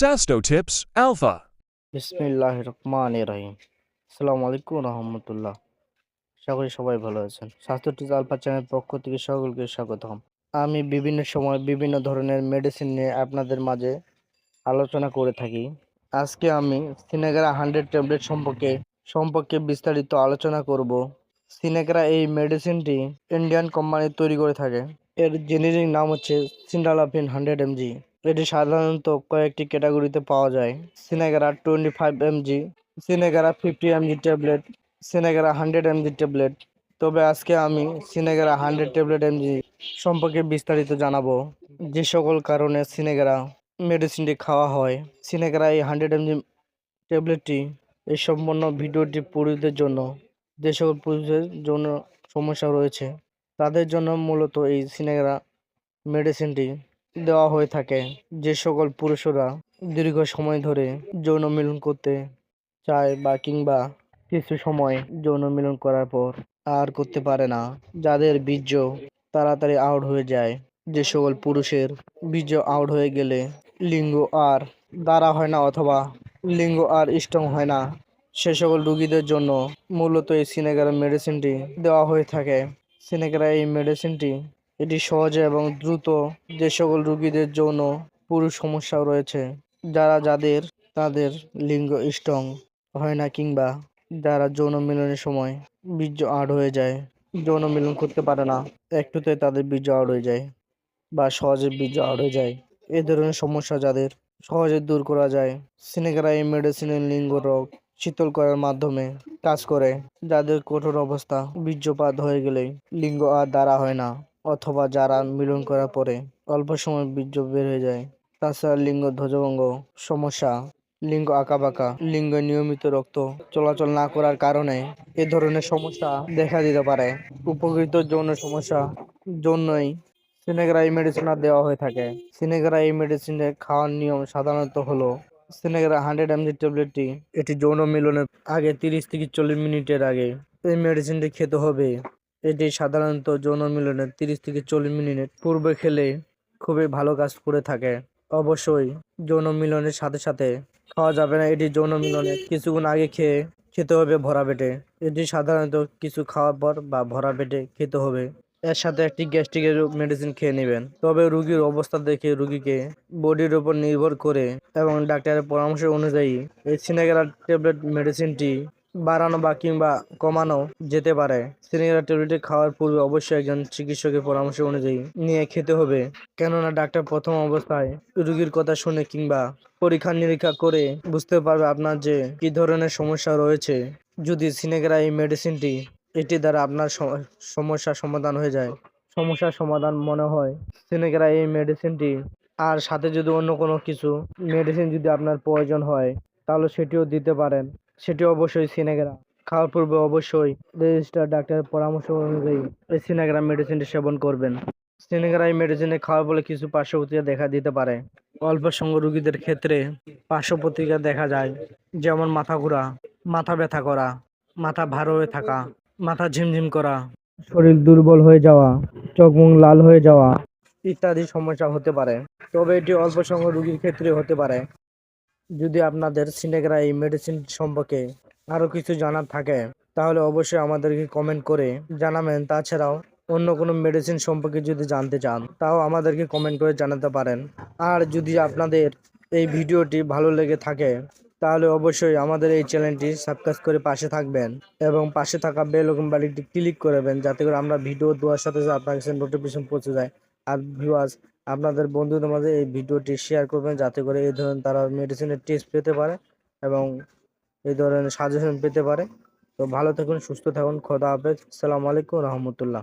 Sasto Tips Alpha. বিসমিল্লাহ রহমান রহিম আসসালামু আলাইকুম রহমতুল্লাহ আশা সবাই ভালো আছেন। স্বাস্থ্য টিচ আলফা চ্যানেল পক্ষ থেকে সকলকে স্বাগতম। আমি বিভিন্ন সময় বিভিন্ন ধরনের মেডিসিন নিয়ে আপনাদের মাঝে আলোচনা করে থাকি। আজকে আমি সিনেগারা হান্ড্রেড ট্যাবলেট সম্পর্কে সম্পর্কে বিস্তারিত আলোচনা করব। সিনেগারা এই মেডিসিনটি ইন্ডিয়ান কোম্পানি তৈরি করে থাকে। এর জেনেরিক নাম হচ্ছে সিন্ডালাফিন হান্ড্রেড এমজি এটি সাধারণত কয়েকটি ক্যাটাগরিতে পাওয়া যায়। Sinegra twenty five MG Sinegra fifty MG tablet Sinegra hundred MG tablet তবে আজকে আমি সিনেগারা হান্ড্রেড ট্যাবলেট এমজি সম্পর্কে বিস্তারিত জানাব। যে সকল কারণে সিনেগারা মেডিসিনটি খাওয়া হয়, সিনেগারা এই হান্ড্রেড এমজি ট্যাবলেটটি এই সম্পূর্ণ ভিডিওটি পুরুষদের জন্য, যে সকল পুরুষদের জন্য সমস্যা রয়েছে, তাদের জন্য মূলত এই সিনেগারা মেডিসিনটি দেওয়া হয়ে থাকে। যে সকল পুরুষরা দীর্ঘ সময় ধরে যৌন মিলন করতে চায় বা কিংবা কিছু সময় যৌন মিলন করার পর আর করতে পারে না, যাদের বীর্য তাড়াতাড়ি আউট হয়ে যায়। যে সকল পুরুষের বীর্য আউট হয়ে গেলে লিঙ্গ আর দ্বারা হয় না অথবা লিঙ্গ আর স্ট্রং হয় না, সে সকল রুগীদের জন্য মূলত এই সিনেগারা মেডিসিনটি দেওয়া হয়ে থাকে। সিনেগারা এই মেডিসিনটি এটি সহজে এবং দ্রুত যে সকল রুগীদের যৌন পুরুষ সমস্যা রয়েছে, যারা যাদের, তাদের লিঙ্গ স্ট্রং হয় না কিংবা যারা যৌন মিলনের সময় বীর্য আড় হয়ে যায়। যৌন মিলন করতে পারে না, একটুতে তাদের বীর্য আড় হয়ে যায় বা সহজে বীর্য আড় হয়ে যায়। এ ধরনের সমস্যা যাদের সহজে দূর করা যায়, সিনেগারা এই মেডিসিনের লিঙ্গ রোগ শীতল করার মাধ্যমে কাজ করে। যাদের কঠোর অবস্থা বীর্যপাত হয়ে গেলে লিঙ্গ আর দ্বারা হয় না। অথবা যারা মিলন করার পরে অল্প সময় বীর্য বের হয়ে যায়। তাছাড়া লিঙ্গ ধ্বজভঙ্গ, সমস্যা, লিঙ্গ আঁকাবাঁকা, লিঙ্গ নিয়মিত রক্ত চলাচল না করার কারণে এ ধরনের সমস্যা দেখা দিতে পারে। উপকৃত যৌন সমস্যা জন্যই সিনেগারা এই মেডিসিন দেওয়া হয়ে থাকে। সিনেগারা এই খাওয়ার নিয়ম সাধারণত হলো সিনেগ্রা হান্ড্রেড এমজি ট্যাবলেটটি এটি যৌন মিলনের আগে তিরিশ থেকে চল্লিশ মিনিটের আগে। এই মেডিসিনটি খেতে হবে। এটি সাধারণত যৌন মিলনের তিরিশ থেকে চল্লিশ মিনিট পূর্বে খেলে খুবই ভালো কাজ করে থাকে। অবশ্যই যৌন মিলনের সাথে সাথে খাওয়া যাবে না। এটি যৌন মিলনের কিছুক্ষণ আগে খেয়ে খেতে হবে ভরা পেটে। এটি সাধারণত কিছু খাওয়ার পর বা ভরা পেটে খেতে হবে। এর সাথে একটি গ্যাস্ট্রিকের মেডিসিন খেয়ে নেবেন। তবে রুগীর অবস্থা দেখে রুগীকে বডির উপর নির্ভর করে এবং ডাক্তারের পরামর্শ অনুযায়ী এই সিনেগারা ট্যাবলেট মেডিসিনটি বাড়ানো বা কিংবা কমানো যেতে পারে। সিনেগারা ট্যাবলেটটি খাওয়ার পূর্বে অবশ্যই একজন চিকিৎসকের পরামর্শ অনুযায়ী নিয়ে খেতে হবে। কেননা ডাক্তার প্রথম অবস্থায় রুগীর কথা শুনে কিংবা পরীক্ষা নিরীক্ষা করে বুঝতে পারবে আপনার যে কি ধরনের সমস্যা রয়েছে। যদি সিনেগারা এই মেডিসিনটি এটি দ্বারা আপনার স- সমস্যার সমাধান হয়ে যায়, সমস্যার সমাধান মনে হয় সিনেগারা এই মেডিসিনটি আর সাথে যদি অন্য কোনো কিছু মেডিসিন যদি আপনার প্রয়োজন হয়, তাহলে সেটিও দিতে পারেন। সেটি অবশ্যই সিনেগারা খাওয়ার পূর্বে অবশ্যই রেজিস্টার ডাক্তারের পরামর্শ অনুযায়ী এই সিনেগারা মেডিসিনটি সেবন করবেন। সিনেগারা এই মেডিসিনে খাওয়ার ফলে কিছু পার্শ্ব প্রতিক্রিয়া দেখা দিতে পারে। অল্প সঙ্গ রোগীদের ক্ষেত্রে পার্শ্ব প্রতিক্রিয়া দেখা যায়, যেমন মাথা ঘোরা, মাথা ব্যথা করা, মাথা ভার হয়ে থাকা, মাথা ঝিমঝিম করা, শরীর দুর্বল হয়ে যাওয়া, চোখ মুখ লাল হয়ে যাওয়া ইত্যাদি সমস্যা হতে পারে। তবে এটি অল্প সংখ্যক রোগীর ক্ষেত্রে হতে পারে। যদি আপনাদের সিনেগ্রা এই মেডিসিন সম্পর্কে আরও কিছু জানার থাকে, তাহলে অবশ্যই আমাদেরকে কমেন্ট করে জানাবেন। তাছাড়াও অন্য কোনো মেডিসিন সম্পর্কে যদি জানতে চান, তাও আমাদেরকে কমেন্ট করে জানাতে পারেন। আর যদি আপনাদের এই ভিডিওটি ভালো লেগে থাকে, তাহলে অবশ্যই আমাদের এই চ্যানেলটি সাবস্ক্রাইব করে পাশে থাকবেন এবং পাশে থাকা বেল বালিটি ক্লিক করবেন যাতে করে আমরা ভিডিও দেওয়ার সাথে সাথে আপনার কাছে নোটিফিকেশন পৌঁছে যায়। আর ভিউয়ার্স আপনাদের বন্ধুদের মাঝে এই ভিডিওটি শেয়ার করবেন যাতে করে এই ধরনের তারা মেডিসিনের টেস্ট পেতে পারে এবং এই ধরনের সাজেশন পেতে পারে। তো ভালো থাকুন, সুস্থ থাকুন, খোদা হাফেজ। সালামু আলাইকুম, রহমতুল্লাহ.